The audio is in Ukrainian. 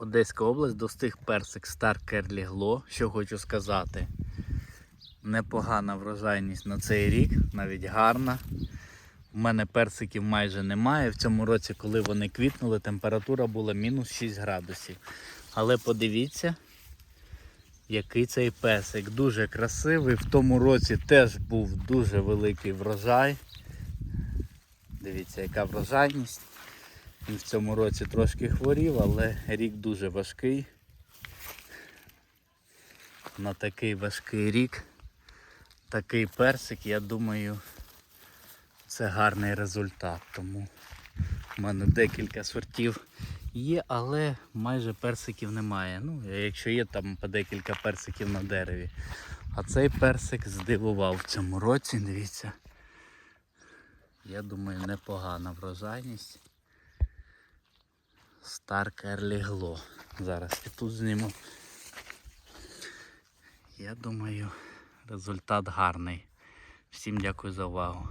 Одеська область достиг персик Star Curly Glow. Що хочу сказати. Непогана врожайність на цей рік, навіть гарна. У мене персиків майже немає. В цьому році, коли вони квітнули, температура була мінус 6 градусів. Але подивіться, який цей песик. Дуже красивий. В тому році теж був дуже великий врожай. Дивіться, яка врожайність. Він в цьому році трошки хворів, але рік дуже важкий. На такий важкий рік, такий персик, я думаю, це гарний результат. Тому в мене декілька сортів є, але майже персиків немає. Ну, якщо є там по декілька персиків на дереві. А цей персик здивував в цьому році, дивіться. Я думаю, непогана врожайність. Stark Early Зараз і тут зніму. Я думаю, результат гарний. Всім дякую за увагу.